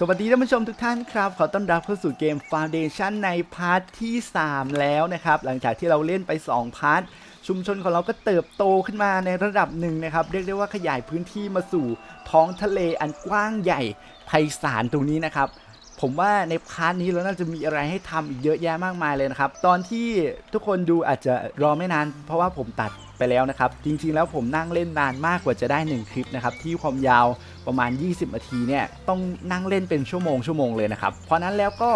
สวัสดีท่านผู้ชมทุกท่านครับ ขอต้อนรับเข้าสู่เกม Foundation ในพาร์ทที่ 3 แล้วนะครับ หลังจากที่เราเล่นไป 2 พาร์ท ชุมชนของเราก็เติบโตขึ้นมาในระดับหนึ่งนะครับ เรียกได้ว่าขยายพื้นที่มาสู่ท้องทะเลอันกว้างใหญ่ไพศาลตรงนี้นะครับ ผมว่าในพาร์ทนี้เราน่าจะมีอะไรให้ทำอีกเยอะแยะมากมายเลยนะครับ ตอนที่ทุกคนดูอาจจะรอไม่นาน เพราะว่าผมตัด ไปแล้วนะครับ จริงๆแล้วผมนั่งเล่นนานมากกว่าจะได้ 1 คลิปนะครับที่ความยาวประมาณ 20นาทีเนี่ยต้องนั่งเล่นเป็นชั่วโมงชั่วโมงเลยนะครับ เพราะนั้นแล้วก็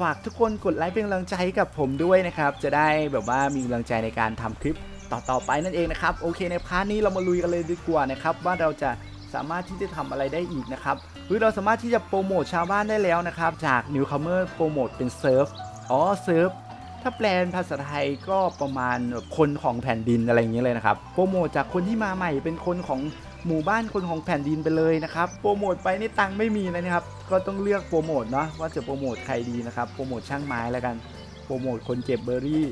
ฝากทุกคนกดไลค์เป็นกำลังใจให้กับผมด้วยนะครับจะได้แบบว่ามีกำลังใจในการทำคลิปต่อๆไปนั่นเองนะครับโอเคในพาร์ทนี้เรามาลุยกันเลยดีกว่านะครับว่าเราจะสามารถที่จะทำอะไรได้อีกนะครับหรือเราสามารถที่จะโปรโมทชาวบ้านได้แล้วนะครับ จาก Newcomer โปรโมทเป็นเซิร์ฟ อ๋อ เซิร์ฟ ถ้าแปลนภาษาไทยก็ประมาณคนของแผ่นดินอะไรอย่างเงี้ยเลยนะครับโปรโมทจากคนที่มาใหม่เป็นคนของหมู่บ้านคนของแผ่นดินไปเลยนะครับโปรโมทไปนี่ตังค์ไม่มีนะครับ ก็ต้องเลือกโปรโมทเนาะว่าจะโปรโมทใครดีนะครับโปรโมทช่างไม้แล้วกันโปรโมทคนเก็บเบอร์รี่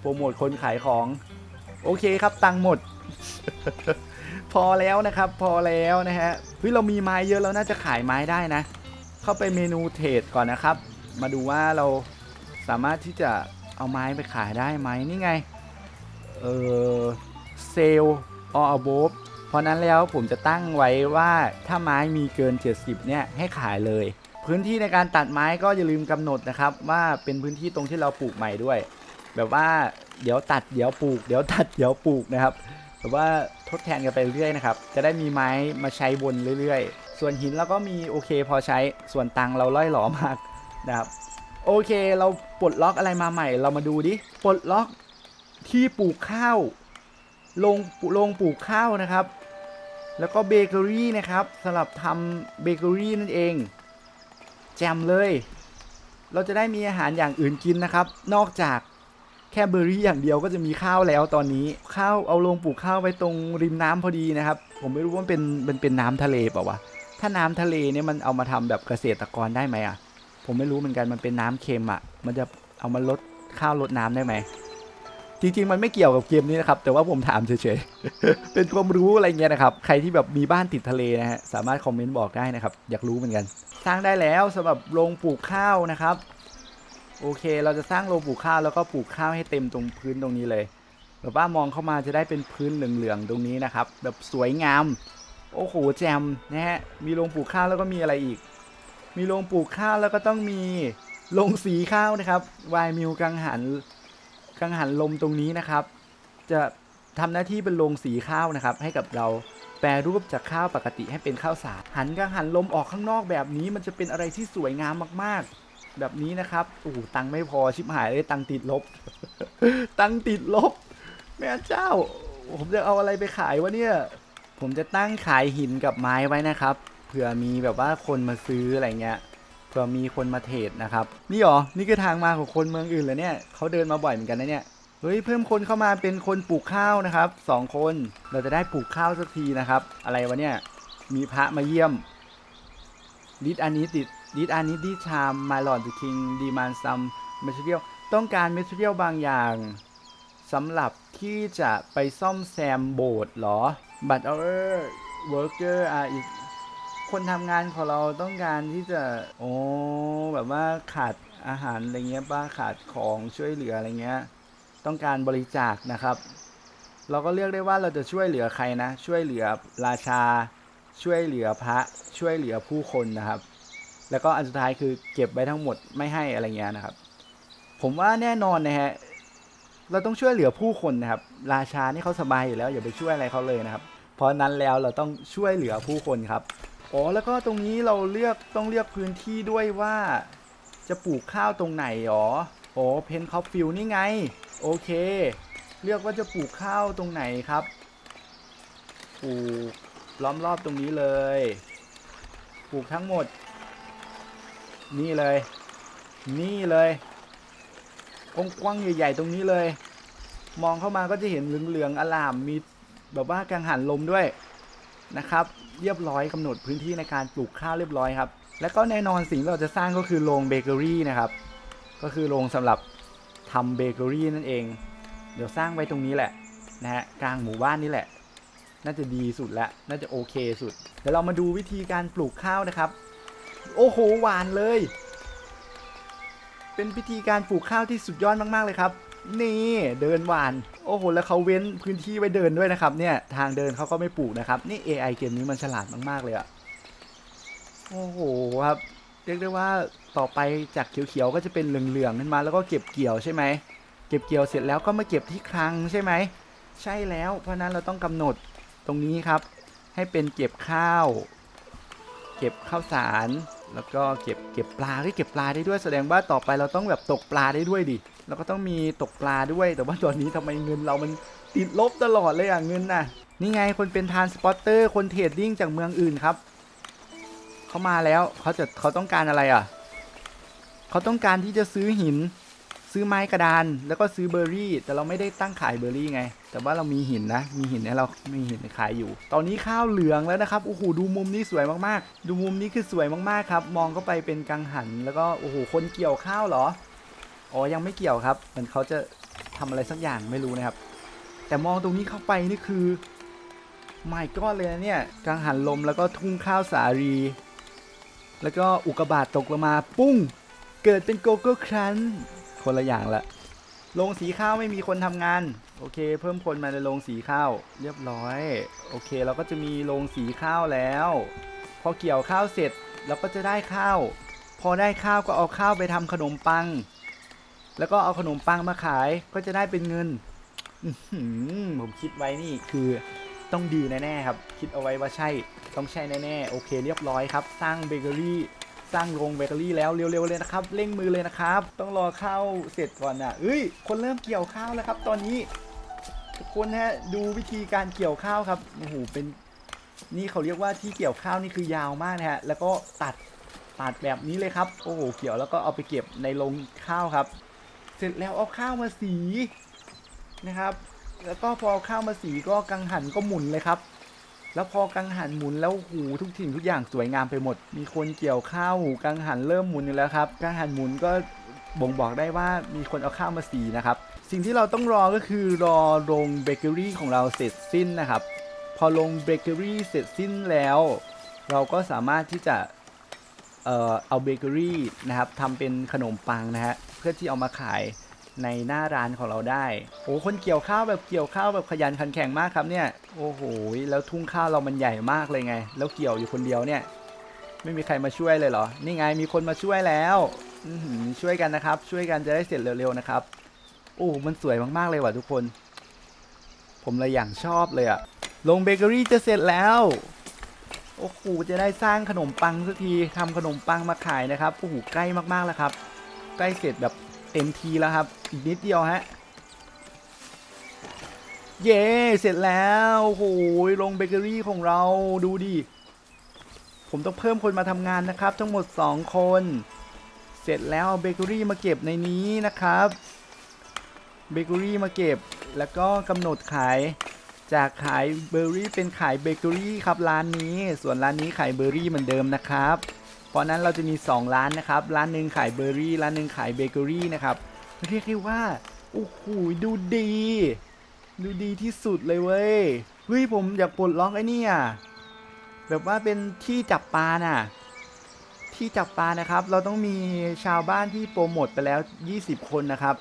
โปรโมทคนขายของ โอเคครับตังค์หมด พอแล้วนะครับ พอแล้วนะฮะเฮ้ยเรามีไม้เยอะแล้วน่าจะขายไม้ได้นะ เข้าไปเมนูเทรดก่อนนะครับ มาดูว่าเรา สามารถที่จะเอาไม้ไปขายได้ไหมนี่ไง เออเซลออ b o v e เพราะนั้นแล้วผมจะตั้งไว้ว่าถ้าไม้มีเกิน 70 เนี่ยให้ขายเลย พื้นที่ในการตัดไม้ก็อย่าลืมกำหนดนะครับ ว่าเป็นพื้นที่ตรงที่เราปลูกใหม่ด้วย แบบว่าเดี๋ยวตัดเดี๋ยวปลูก เดี๋ยวตัดเดี๋ยวปลูกนะครับแบบว่าทดแทนกันไปเรื่อยนะครับ จะได้มีไม้มาใช้วนเรื่อย ๆ ส่วนหินเราก็มีโอเคพอใช้ส่วนตังเราล่อยหลอมากนะครับ โอเค เราปลดล็อกอะไรมาใหม่ เรามาดูดิ ปลดล็อกที่ปลูกข้าว ลงลงปลูกข้าวนะครับ แล้วก็เบเกอรี่นะครับสำหรับทำเบเกอรี่นั่นเอง แจมเลย เราจะได้มีอาหารอย่างอื่นกินนะครับ นอกจากแค่เบอร์รี่อย่างเดียวก็จะมีข้าวแล้วตอนนี้ ข้าวเอาลงปลูกข้าวไว้ตรงริมน้ำพอดีนะครับ ผมไม่รู้ว่ามันเป็นเป็นน้ำทะเลเปล่าวะ ถ้าน้ำทะเลเนี่ยมันเอามาทำแบบเกษตรกรได้ไหมอะ ผมไม่รู้เหมือนกันมันเป็นน้ำเค็มอะ มันจะเอามาลดข้าวลดน้ำได้ไหม จริง ๆ มันไม่เกี่ยวกับเกมนี้นะครับ แต่ว่าผมถามเฉยๆ เป็นความรู้อะไรเงี้ยนะครับ ใครที่แบบมีบ้านติดทะเลนะฮะ สามารถคอมเมนต์บอกได้นะครับ อยากรู้เหมือนกัน สร้างได้แล้วสำหรับโรงปลูกข้าวนะครับ โอเค เราจะสร้างโรงปลูกข้าวแล้วก็ปลูกข้าวให้เต็มตรงพื้นตรงนี้เลย แบบว่ามองเข้ามาจะได้เป็นพื้นเหลืองๆตรงนี้นะครับ แบบสวยงาม โอ้โหแจมนะฮะ มีโรงปลูกข้าวแล้วก็มีอะไรอีก มีโรงปลูกข้าวแล้วก็ต้องมีโรงสีข้าวนะครับวายมิวกังหันกังหันลมตรงนี้นะครับ จะทำหน้าที่เป็นโรงสีข้าวนะครับ ให้กับเราแปรรูปจากข้าวปกติให้เป็นข้าวสารหันกังหันลมออกข้างนอกแบบนี้ มันจะเป็นอะไรที่สวยงามมากๆ แบบนี้นะครับโอ้ตังไม่พอชิบหายเลยตังติดลบ ตังติดลบ แม่เจ้า ผมจะเอาอะไรไปขายวะเนี่ย ผมจะตั้งขายหินกับไม้ไว้นะครับ เผื่อมีแบบว่าคนมาซื้ออะไรเงี้ยเผื่อมีคนมาเทรดนะครับ นี่หรอ นี่คือทางมาของคนเมืองอื่นเหรอเนี่ยเขาเดินมาบ่อยเหมือนกันนะเนี่ยเฮ้ยเพิ่มคนเข้ามาเป็นคนปลูกข้าวนะครับสองคนเราจะได้ปลูกข้าวสักทีนะครับ อะไรวะเนี่ยมีพระมาเยี่ยมดิดอันนี้ติดดิดอันนี้ดิชามมาหลอดคิงดีมานซัมเมทเรียลต้องการเมทเรียลบางอย่างสำหรับที่จะไปซ่อมแซมโบสถ์เหรอ but our worker are is คนทำงานของเราต้องการที่จะ โอ้แบบว่าขาดอาหารอะไรเงี้ยป้าขาดของช่วยเหลืออะไรเงี้ย ต้องการบริจาคนะครับ เราก็เลือกได้ว่าเราจะช่วยเหลือใครนะ ช่วยเหลือราชา ช่วยเหลือพระ ช่วยเหลือผู้คนนะครับ แล้วก็อันสุดท้ายคือเก็บไว้ทั้งหมดไม่ให้อะไรเงี้ยนะครับ ผมว่าแน่นอนนะฮะเราต้องช่วยเหลือผู้คนนะครับ ราชานี่เขาสบายอยู่แล้วอย่าไปช่วยอะไรเขาเลยนะครับ เพราะนั้นแล้วเราต้องช่วยเหลือผู้คนครับ อ๋อแล้วก็ตรงนี้เราเลือกต้องเลือกพื้นที่ด้วยว่า จะปลูกข้าวตรงไหนหรอโอ๋อเพนคอฟฟิลนี่ไง โอเค เลือกว่าจะปลูกข้าวตรงไหนครับ ปลูกล้อมรอบตรงนี้เลย ปลูกทั้งหมด นี่เลย นี่เลยกว้างใหญ่ ๆ ตรงนี้เลย มองเข้ามาก็จะเห็นเหลืองๆอลามมีแบบว่ากังหันลมด้วย นะครับ เรียบร้อยกำหนดพื้นที่ในการปลูกข้าวเรียบร้อยครับ แล้วก็แน่นอนสิ่งที่เราจะสร้างก็คือโรงเบเกอรี่นะครับ ก็คือโรงสำหรับทำเบเกอรี่นั่นเอง เดี๋ยวสร้างไว้ตรงนี้แหละนะฮะกลางหมู่บ้านนี่แหละ น่าจะดีสุดละ น่าจะโอเคสุด เดี๋ยวเรามาดูวิธีการปลูกข้าวนะครับ โอ้โหหวานเลย เป็นพิธีการปลูกข้าวที่สุดยอดมาก ๆ เลยครับ นี่เดินหวาน โอ้โห แล้วเขาเว้นพื้นที่ไว้เดินด้วยนะครับ เนี่ย ทางเดินเขาก็ไม่ปลูกนะครับ นี่ AI เกมนี้มันฉลาดมาก ๆ เลยอะโอ้โหครับเรียกได้ว่าต่อไปจากเขียวๆก็จะเป็นเหลืองๆขึ้นมาแล้วก็เก็บเกี่ยวใช่ไหมเก็บเกี่ยวเสร็จแล้วก็มาเก็บที่คลังใช่ไหมใช่แล้วเพราะฉะนั้นเราต้องกำหนดตรงนี้ครับ ให้เป็นเก็บข้าว เก็บข้าวสาร แล้วก็เก็บเก็บปลาก็เก็บปลาได้ด้วยแสดงว่าต่อไปเราต้องแบบตกปลาได้ด้วยดิแล้วก็ต้องมีตกปลาด้วย แต่ว่าตอนนี้ทำไมเงินเรามันติดลบตลอดเลยอะเงินน่ะนี่ไงคนเป็นทานสปอตเตอร์คนเทรดดิ้งจากเมืองอื่นครับเขามาแล้วเขาจะเขาต้องการอะไรอะเขาต้องการที่จะซื้อหิน ซื้อไม้กระดาน แล้วก็ซื้อเบอร์รี่ แต่เราไม่ได้ตั้งขายเบอร์รี่ไง แต่ว่าเรามีหินนะ มีหินให้เรามีหินขายอยู่ ตอนนี้ข้าวเหลืองแล้วนะครับโอ้โหดูมุมนี้สวยมากๆ ดูมุมนี้คือสวยมากๆครับ มองเข้าไปเป็นกังหัน แล้วก็โอ้โหคนเกี่ยวข้าวเหรออ๋อยังไม่เกี่ยวครับเหมือนเขาจะทำอะไรสักอย่างไม่รู้นะครับ แต่มองตรงนี้เข้าไปนี่คือไม่ก็เลยนะเนี่ยกังหันลมแล้วก็ทุ่งข้าวสาลีแล้วก็อุกกาบาตตกลงมาปุ้งเกิดเป็นโกโก้ครัน คนละอย่างละโรงสีข้าวไม่มีคนทำงาน โอเค เพิ่มคนมาในโรงสีข้าว เรียบร้อย โอเค เราก็จะมีโรงสีข้าวแล้ว พอเกี่ยวข้าวเสร็จเราก็จะได้ข้าว พอได้ข้าวก็เอาข้าวไปทำขนมปัง แล้วก็เอาขนมปังมาขายก็จะได้เป็นเงินผมคิดไว้นี่คือต้องดีแน่ๆครับ คิดเอาไว้ว่าใช่ ต้องใช่แน่ๆ โอเค เรียบร้อยครับ สร้างเบเกอรี่ สร้างโรงเบเกอรี่แล้วเร็วๆเลยนะครับเร่งมือเลยนะครับ ต้องรอข้าวเสร็จก่อนนะเอ้ย คนเริ่มเกี่ยวข้าวแล้วครับ ตอนนี้ทุกคนฮะดูวิธีการเกี่ยวข้าวครับโอ้โหเป็นนี่เขาเรียกว่าที่เกี่ยวข้าวนี่คือยาวมากนะฮะแล้วก็ตัดตัดแบบนี้เลยครับโอ้โหเกี่ยวแล้วก็เอาไปเก็บในโรงข้าวครับ เสร็จแล้วเอาข้าวมาสีนะครับ แล้วก็พอเอาข้าวมาสีก็กังหันก็หมุนเลยครับ แล้วพอกังหันหมุนแล้วหูทุกสิ่งทุกอย่างสวยงามไปหมด มีคนเกี่ยวข้าวหูกังหันเริ่มหมุนอยู่แล้วครับกังหันหมุนก็บ่งบอกได้ว่ามีคนเอาข้าวมาสีนะครับ สิ่งที่เราต้องรอก็คือรอโรงเบเกอรี่ของเราเสร็จสิ้นนะครับ พอลงเบเกอรี่เสร็จสิ้นแล้ว เราก็สามารถที่จะเอ่อเอาเบเกอรี่นะครับทำเป็นขนมปังนะฮะเพื่อที่เอามาขาย ในหน้าร้านของเราได้ โอ้คนเกี่ยวข้าวแบบเกี่ยวข้าวแบบขยันขันแข็งมากครับเนี่ย โอ้โห แล้วทุ่งข้าวเรามันใหญ่มากเลยไง แล้วเกี่ยวอยู่คนเดียวเนี่ย ไม่มีใครมาช่วยเลยเหรอ นี่ไงมีคนมาช่วยแล้วช่วยกันนะครับ ช่วยกันจะได้เสร็จเร็วๆนะครับ โอ้ มันสวยมากๆเลยว่ะทุกคน ผมเลยอย่างชอบเลยอะลงเบเกอรี่จะเสร็จแล้ว โอ้โห จะได้สร้างขนมปังสักทีทำขนมปังมาขายนะครับ โอ้โห ใกล้มากๆแล้วครับ ใกล้เสร็จแบบ เต็มทีแล้วครับ อีกนิดเดียวฮะ เย้เสร็จแล้วโอ้โหลงเบเกอรี่ของเราดูดิ ผมต้องเพิ่มคนมาทำงานนะครับ ทั้งหมด 2 คน เสร็จแล้วเอาเบเกอรี่มาเก็บในนี้นะครับเบเกอรี่มาเก็บ แล้วก็กำหนดขายจากขายเบอร์รี่เป็นขายเบเกอรี่ครับร้านนี้ ส่วนร้านนี้ขายเบอร์รี่เหมือนเดิมนะครับ ราะนั้นเราจะมี 2 ร้านนะครับ ร้านหนึ่งขายเบอร์รี่ ร้านหนึ่งขายเบเกอรี่นะครับ เรียกได้ว่า โอ้โห ดูดี ดูดีที่สุดเลยเว้ย เฮ้ย ผมอยากปลดล็อกไอ้นี่อะ แบบว่าเป็นที่จับปลาน่ะ ที่จับปลานะครับ เราต้องมีชาวบ้านที่โปรโมทไปแล้ว 20 คนนะครับ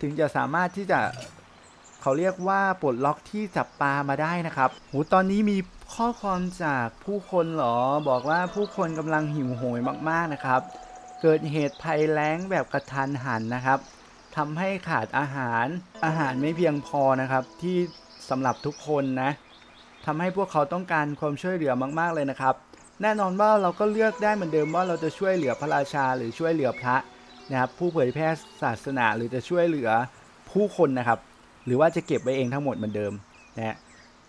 ถึงจะสามารถที่จะเขาเรียกว่าปลดล็อกที่จับปลามาได้นะครับโหตอนนี้มี ข้อความจากผู้คนเหรอบอกว่าผู้คนกำลังหิวโหยมากๆนะครับ เกิดเหตุภัยแล้งแบบกระทันหันนะครับทำให้ขาดอาหารอาหารไม่เพียงพอนะครับที่สำหรับทุกคนนะทำให้พวกเขาต้องการความช่วยเหลือมาก ๆเลยนะครับ แน่นอนว่าเราก็เลือกได้เหมือนเดิมว่าเราจะช่วยเหลือพระราชาหรือช่วยเหลือพระนะครับ ผู้เผยแพร่ศาสนาหรือจะช่วยเหลือผู้คนนะครับ หรือว่าจะเก็บไว้เองทั้งหมดเหมือนเดิมนะฮะ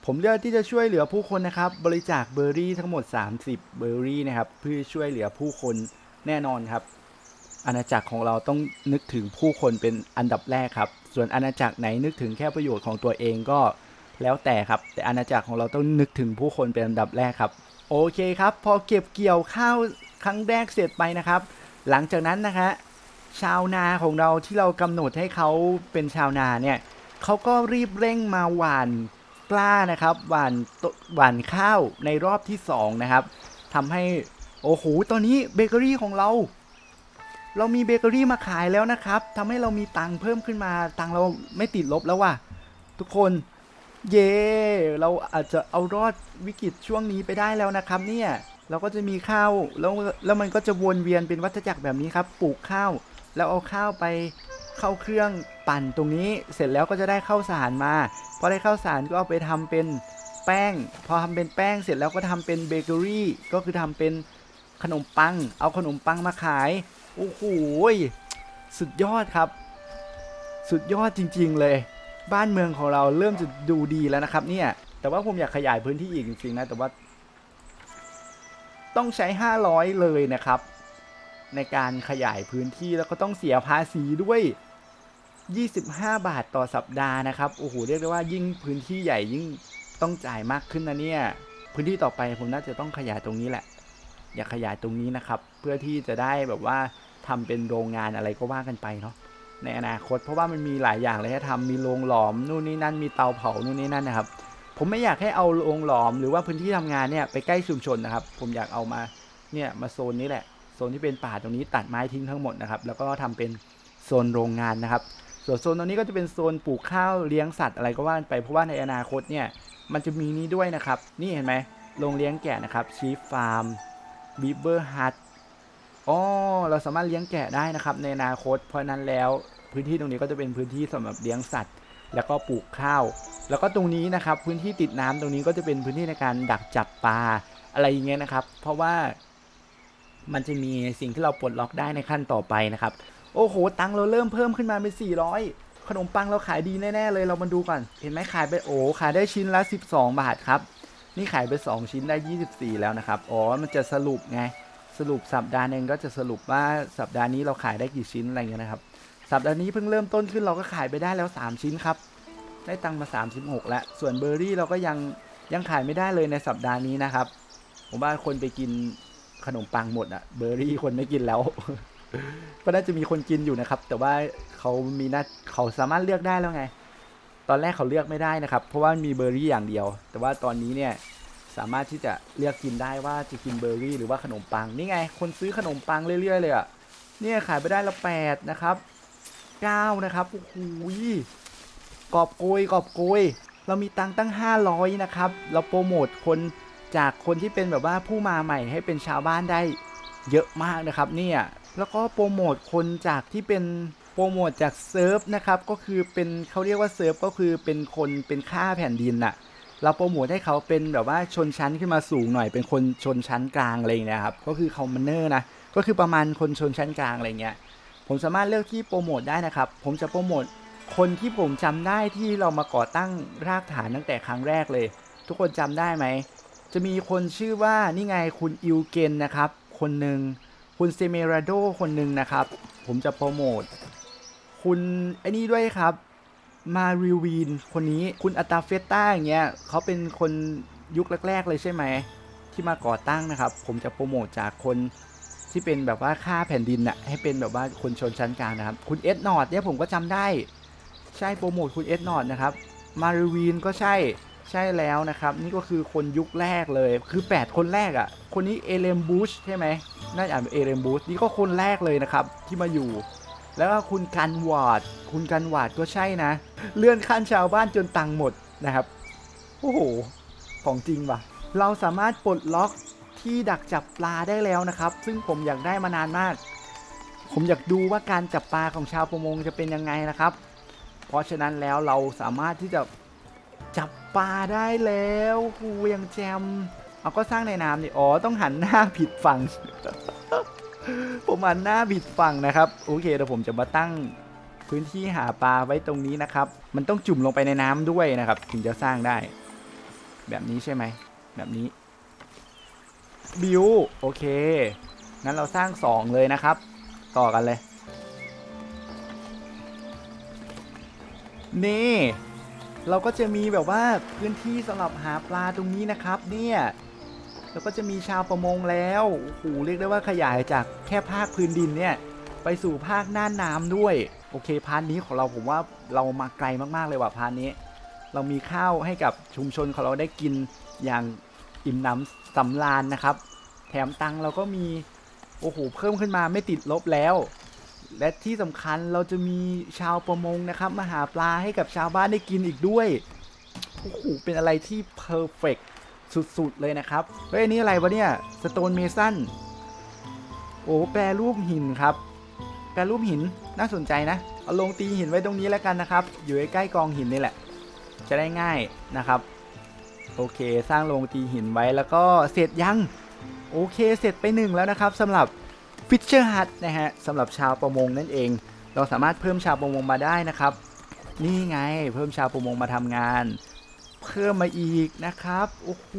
ผมเลือกที่จะช่วยเหลือผู้คนนะครับ บริจาคเบอร์รี่ทั้งหมด 30 เบอร์รี่นะครับ เพื่อช่วยเหลือผู้คนแน่นอนครับ อาณาจักรของเราต้องนึกถึงผู้คนเป็นอันดับแรกครับ ส่วนอาณาจักรไหนนึกถึงแค่ประโยชน์ของตัวเองก็แล้วแต่ครับ แต่อาณาจักรของเราต้องนึกถึงผู้คนเป็นอันดับแรกครับ โอเคครับ พอเก็บเกี่ยวข้าวครั้งแรกเสร็จไปนะครับ หลังจากนั้นนะคะชาวนาของเราที่เรากำหนดให้เขาเป็นชาวนาเนี่ยเขาก็รีบเร่งมาหว่าน กล้านะครับหวานตหวานข้าวในรอบที่สองนะครับทำให้โอ้โหตอนนี้เบเกอรี่ของเรา เรามีเบเกอรี่มาขายแล้วนะครับทำให้เรามีตังค์เพิ่มขึ้นมาตังค์เราไม่ติดลบแล้วว่ะทุกคนเย่เราอาจจะเอารอดวิกฤตช่วงนี้ไปได้แล้วนะครับ เนี่ยเราก็จะมีข้าวแล้วแล้วมันก็จะวนเวียนเป็นวัฏจักรแบบนี้ครับ ปลูกข้าว แล้วเอาข้าวไป เข้าเครื่องปั่นตรงนี้เสร็จแล้วก็จะได้ข้าวสารมาพอได้ข้าวสารก็เอาไปทำเป็นแป้ง พอทำเป็นแป้งเสร็จแล้วก็ทำเป็นเบเกอรี่ก็คือทำเป็นขนมปัง เอาขนมปังมาขายโอ้โหสุดยอดครับ สุดยอดจริง ๆ เลย บ้านเมืองของเราเริ่มจะดูดีแล้วนะครับ เนี่ย แต่ว่าผมอยากขยายพื้นที่อีกจริงๆนะแต่ว่า ต้องใช้ 500 เลยนะครับ ในการขยายพื้นที่แล้วก็ต้องเสียภาษีด้วย 25 บาทต่อสัปดาห์นะครับโอ้โหเรียกได้ว่ายิ่งพื้นที่ใหญ่ยิ่งต้องจ่ายมากขึ้นนะเนี่ยพื้นที่ต่อไปผมน่าจะต้องขยายตรงนี้แหละ อยากขยายตรงนี้นะครับ เพื่อที่จะได้แบบว่าทำเป็นโรงงานอะไรก็ว่ากันไปเนาะในอนาคตเพราะว่ามันมีหลายอย่างเลยให้ทำมีโรงหลอมนู่นนี่นั่นมีเตาเผานู่นนี่นั่นนะครับ ผมไม่อยากให้เอาโรงหลอมหรือว่าพื้นที่ทำงานเนี่ยไปใกล้ชุมชนนะครับ ผมอยากเอามาเนี่ยมาโซนนี้แหละโซนที่เป็นป่าตรงนี้ตัดไม้ทิ้งทั้งหมดนะครับ แล้วก็ทำเป็นโซนโรงงานนะครับ ส่วนโซนตรงนี้ก็จะเป็นโซนปลูกข้าวเลี้ยงสัตว์อะไรก็ว่าไปเพราะว่าในอนาคตเนี่ยมันจะมีนี้ด้วยนะครับ นี่เห็นไหมโรงเลี้ยงแกะนะครับชีฟฟาร์มบีเบอร์ฮัทอ๋อเราสามารถเลี้ยงแกะได้นะครับ ในอนาคต เพราะฉะนั้นแล้วพื้นที่ตรงนี้ก็จะเป็นพื้นที่สำหรับเลี้ยงสัตว์ แล้วก็ปลูกข้าว แล้วก็ตรงนี้นะครับ พื้นที่ติดน้ำตรงนี้ก็จะเป็นพื้นที่ในการดักจับปลาอะไรอย่างเงี้ยนะครับ เพราะว่ามันจะมีสิ่งที่เราปลดล็อกได้ในขั้นต่อไปนะครับ โอ้โห ตังเราเริ่มเพิ่มขึ้นมาเป็น400 ขนมปังเราขายดีแน่ๆเลยเรามาดูก่อน เห็นไหมขายไปโอ้ขายได้ชิ้นละ 12 บาทครับ นี่ขายไป 2 ชิ้นได้ 24 แล้วนะครับ อ๋อ มันจะสรุปไง สรุปสัปดาห์หนึงก็จะสรุปว่าสัปดาห์นี้เราขายได้กี่ชิ้นอะไรเงี้ยนะครับ สัปดาห์นี้เพิ่งเริ่มต้นขึ้นเราก็ขายไปได้แล้ว 3 ชิ้นครับ ได้ตังมา 36 แล้ว ส่วนเบอร์รี่เราก็ยังยังขายไม่ได้เลยในสัปดาห์นี้นะครับ ผมว่าคนไปกินขนมปังหมดอะเบอร์รี่คนไม่กินแล้ว ก็น่าจะมีคนกินอยู่นะครับ แต่ว่าเขามีน้าเขาสามารถเลือกได้แล้วไง ตอนแรกเขาเลือกไม่ได้นะครับ เพราะว่ามีเบอร์รี่อย่างเดียว แต่ว่าตอนนี้เนี่ยสามารถที่จะเลือกกินได้ว่าจะกินเบอร์รี่หรือว่าขนมปังนี่ไง คนซื้อขนมปังเรื่อยๆเลยอะเนี่ยขายไปได้ละแปดนะครับเก้านะครับโอ้โหกอบโกยกอบโกย เรามีตังตั้ง 500 นะครับ เราโปรโมทคนจากคนที่เป็นแบบว่าผู้มาใหม่ให้เป็นชาวบ้านได้เยอะมากนะครับ เนี่ย แล้วก็โปรโมทคนจากที่เป็นโปรโมทจากเซิร์ฟนะครับ ก็คือเป็นเขาเรียกว่าเซิร์ฟก็คือเป็นคนเป็นค่าแผ่นดินน่ะเราโปรโมทให้เขาเป็นแบบว่าชนชั้นขึ้นมาสูงหน่อยเป็นคนชนชั้นกลางอะไรอย่างเงี้ยครับก็คือคอมมานเนอร์นะก็คือประมาณคนชนชั้นกลางอะไรเงี้ยผมสามารถเลือกที่โปรโมทได้นะครับ ผมจะโปรโมทคนที่ผมจำได้ที่เรามาก่อตั้งรากฐานตั้งแต่ครั้งแรกเลย ทุกคนจำได้ไหมจะมีคนชื่อว่านี่ไงคุณอิวเกนนะครับ คนหนึ่ง คุณเซเมราโดคนหนึ่งนะครับ ผมจะโปรโมท คุณไอ้นี่ด้วยครับ มาริวีนคนนี้คุณอัตาเฟตต้าอย่างเงี้ยเขาเป็นคนยุคแรก ๆ เลยใช่ไหม ที่มาก่อตั้งนะครับ ผมจะโปรโมทจากคนที่เป็นแบบว่าค่าแผ่นดินน่ะให้เป็นแบบว่าคนชนชั้นกลางนะครับ คุณเอ็ดนอร์ดเนี่ยผมก็จำได้ ใช่โปรโมทคุณเอ็ดนอร์ดนะครับ มาริวีนก็ใช่ ใช่แล้วนะครับ นี่ก็คือคนยุคแรกเลยคือ 8 คนแรกอะ่ะ คนนี้เอเลมบูชใช่ไหมน่าจะอ่านเป็นเอเลมบูชนี่ก็คนแรกเลยนะครับที่มาอยู่ แล้วก็คุณกันวาดคุณกันวาดก็ใช่นะ เลื่อนขั้นชาวบ้านจนตังค์หมดนะครับโอ้โหของจริงว่ะ เราสามารถปลดล็อกที่ดักจับปลาได้แล้วนะครับ ซึ่งผมอยากได้มานานมาก ผมอยากดูว่าการจับปลาของชาวประมงจะเป็นยังไงนะครับ เพราะฉะนั้นแล้วเราสามารถที่จะ จับปลาได้แล้วหูยังแจมเอาก็สร้างในน้ำนี่อ๋อต้องหันหน้าผิดฝั่ง ผมหันหน้าผิดฝั่งนะครับ โอเคเดี๋ยวผมจะมาตั้งพื้นที่หาปลาไว้ตรงนี้นะครับ มันต้องจุ่มลงไปในน้ำด้วยนะครับ ถึงจะสร้างได้ แบบนี้ใช่ไหม แบบนี้ บิวโอเค งั้นเราสร้างสองเลยนะครับ ต่อกันเลย นี่ เราก็จะมีแบบว่าพื้นที่สำหรับหาปลาตรงนี้นะครับ เนี่ยแล้วก็จะมีชาวประมงแล้วโอ้โหเรียกได้ว่าขยายจากแค่ภาคพื้นดินเนี่ยไปสู่ภาคน้าน้ำด้วย โอเคพาร์ทนี้ของเราผมว่าเรามาไกลมากๆเลยว่ะพาร์ทนี้ เรามีข้าวให้กับชุมชนของเราได้กินอย่างอิ่มหน้ำสำราญนะครับ แถมตังเราก็มีโอ้โหเพิ่มขึ้นมาไม่ติดลบแล้ว และที่สำคัญเราจะมีชาวประมงนะครับ มาหาปลาให้กับชาวบ้านได้กินอีกด้วยโอ้โหเป็นอะไรที่เพอร์เฟกสุดๆ เลยนะครับ เฮ้ย อันนี้อะไรวะเนี่ยสโตนเมสันโอ้แปรรูปหินครับ แปรรูปหินน่าสนใจนะ เอาลงตีหินไว้ตรงนี้แล้วกันนะครับ อยู่ใกล้กองหินนี่แหละ จะได้ง่ายนะครับ โอเค สร้างโรงตีหินไว้แล้วก็เสร็จยัง โอเค เสร็จไปหนึ่งแล้วนะครับสำหรับ Fisher Hut นะฮะสำหรับชาวประมงนั่นเอง เราสามารถเพิ่มชาวประมงมาได้นะครับ นี่ไงเพิ่มชาวประมงมาทำงาน เพิ่มมาอีกนะครับโอ้โห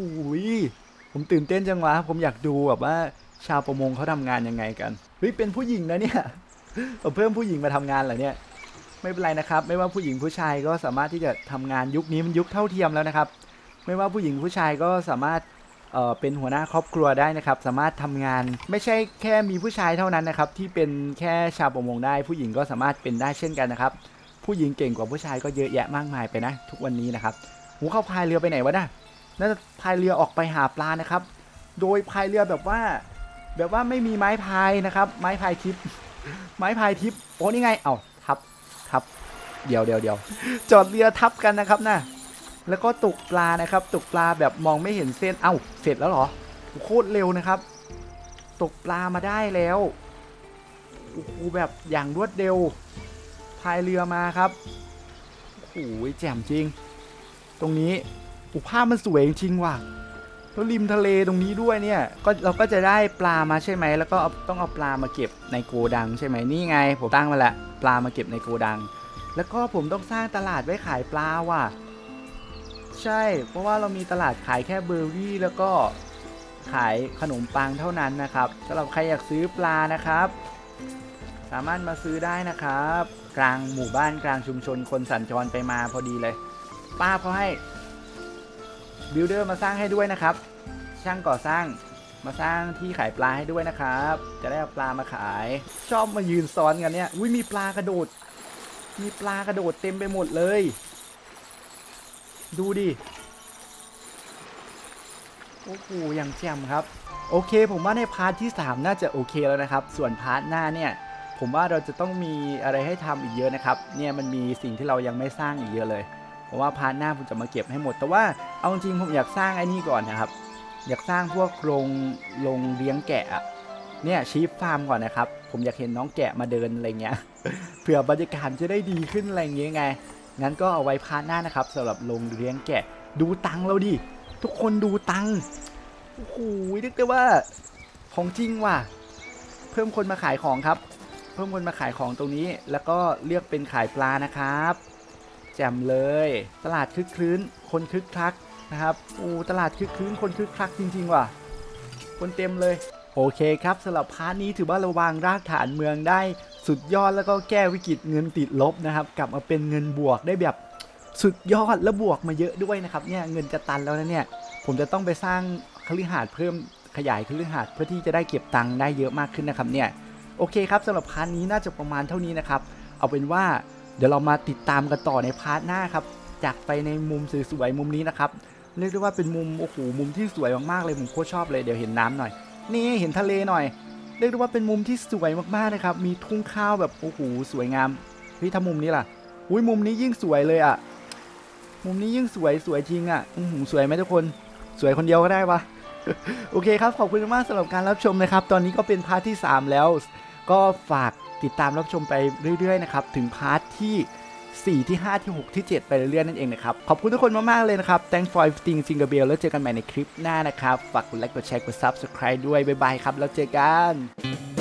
ผมตื่นเต้นจังวะผมอยากดูแบบว่าชาวประมงเขาทำงานยังไงกันเฮ้ยเป็นผู้หญิงนะเนี่ยผมเพิ่มผู้หญิงมาทำงานเหรอเนี่ยไม่เป็นไรนะครับ ไม่ว่าผู้หญิงผู้ชายก็สามารถที่จะทำงานยุคนี้มันยุคเท่าเทียมแล้วนะครับ ไม่ว่าผู้หญิงผู้ชายก็สามารถ เป็นหัวหน้าครอบครัวได้นะครับ สามารถทำงานไม่ใช่แค่มีผู้ชายเท่านั้นนะครับ ที่เป็นแค่ชาวประมงได้ ผู้หญิงก็สามารถเป็นได้เช่นกันนะครับ ผู้หญิงเก่งกว่าผู้ชายก็เยอะแยะมากมายไปนะ ทุกวันนี้นะครับหูเข้าพายเรือไปไหนวะน่ะน่าจะพายเรือออกไปหาปลานะครับ โดยพายเรือแบบว่า แบบว่าไม่มีไม้พายนะครับ ไม้พายทิพย์ไม้พายทิพย์โอ้นี่ไง เอ้าทับทับเดี๋ยวเดี๋ยวเดี๋ยวจอดเรือทับกันนะครับนะ แล้วก็ตกปลานะครับ ตกปลาแบบมองไม่เห็นเส้น เอ้า เสร็จแล้วเหรอ โคตรเร็วนะครับ ตกปลามาได้แล้ว โอ้โหแบบอย่างรวดเร็ว พายเรือมาครับ โอ้โหแจ่มจริง ตรงนี้อภาพมันสวยจริงว่ะแล้วริมทะเลตรงนี้ด้วยเนี่ย ก็เราก็จะได้ปลามาใช่ไหม แล้วก็ต้องเอาปลามาเก็บในโกดังใช่ไหมนี่ไง ผมตั้งมาแล้วปลามาเก็บในโกดัง แล้วก็ผมต้องสร้างตลาดไว้ขายปลาว่ะ ใช่ เพราะว่าเรามีตลาดขายแค่เบอร์รี่แล้วก็ขายขนมปังเท่านั้นนะครับสำหรับใครอยากซื้อปลานะครับ สามารถมาซื้อได้นะครับ กลางหมู่บ้านกลางชุมชนคนสัญจรไปมาพอดีเลย ป้าเขาให้บิลเดอร์มาสร้างให้ด้วยนะครับ ช่างก่อสร้างมาสร้างที่ขายปลาให้ด้วยนะครับ จะได้เอาปลามาขาย ชอบมายืนซ้อนกันเนี่ยอุ้ยมีปลากระโดด มีปลากระโดดเต็มไปหมดเลย ดูดิ โอ้โหอย่างแจ่มครับ โอเค ผมว่าในพาร์ทที่ 3 น่าจะโอเคแล้วนะครับ ส่วนพาร์ทหน้าเนี่ย ผมว่าเราจะต้องมีอะไรให้ทำอีกเยอะนะครับ เนี่ยมันมีสิ่งที่เรายังไม่สร้างอีกเยอะเลย เพราะว่าพาร์ทหน้าผมจะมาเก็บให้หมด แต่ว่าเอาจริงๆผมอยากสร้างไอ้นี่ก่อนนะครับ อยากสร้างพวกโรงโรงเลี้ยงแกะเนี่ยชีฟฟาร์มก่อนนะครับ ผมอยากเห็นน้องแกะมาเดินอะไรเงี้ย เผื่อบรรยากาศจะได้ดีขึ้นอะไรเงี้ยไง งั้นก็เอาไว้พาร์ทหน้านะครับสำหรับโรงเลี้ยงแกะ ดูตังเราดิ ทุกคนดูตังโอ้โหเรียกได้ว่าของจริงว่ะ เพิ่มคนมาขายของครับ เพิ่มคนมาขายของตรงนี้ แล้วก็เลือกเป็นขายปลานะครับ แจ่มเลย ตลาดคึกคลื้น คนคึกคักนะครับโอ้ตลาดคึกคลื้นคนคึกคักจริง ๆ ว่ะ คนเต็มเลย โอเคครับสำหรับพาร์ทนี้ถือว่าเราวางรากฐานเมืองได้ สุดยอดแล้วก็แก้วิกฤตเงินติดลบนะครับ กลับมาเป็นเงินบวกได้แบบสุดยอดและบวกมาเยอะด้วยนะครับเนี่ยเงินจะตันแล้วนะเนี่ยผมจะต้องไปสร้างคฤหาสน์เพิ่มขยายคฤหาสน์เพื่อที่จะได้เก็บตังค์ได้เยอะมากขึ้นนะครับเนี่ยโอเคครับสำหรับพาร์ทนี้น่าจะประมาณเท่านี้นะครับเอาเป็นว่าเดี๋ยวเรามาติดตามกันต่อในพาร์ทหน้าครับจากไปในมุมสวยๆมุมนี้นะครับเรียกได้ว่าเป็นมุมโอ้โหมุมที่สวยมากๆเลยผมโคตรชอบเลยเดี๋ยวเห็นน้ำหน่อย นี่เห็นทะเลหน่อย เรียกได้ว่าเป็นมุมที่สวยมากๆนะครับ มีทุ่งข้าวแบบโอ้โหสวยงามเฮ้ยถ้ามุมนี้ล่ะอุ้ยมุมนี้ยิ่งสวยเลยอะ มุมนี้ยิ่งสวยสวยจริงอะอือหือสวยไหมทุกคนสวยคนเดียวก็ได้ปะโอเคครับ ขอบคุณมากสำหรับการรับชมนะครับ ตอนนี้ก็เป็นพาร์ทที่ 3 แล้ว ก็ฝากติดตามรับชมไปเรื่อยๆนะครับ ถึงพาร์ทที่ 4 ที่ 5 ที่ 6 ที่ 7 ไปเรื่อยๆนั่นเองนะครับ ขอบคุณทุกคนมากๆเลยนะครับ thanks for everything single bell แล้วเจอกันใหม่ในคลิปหน้านะครับ ฝากกดไลค์กดแชร์กด subscribe ด้วยบ๊ายบายครับแล้วเจอกัน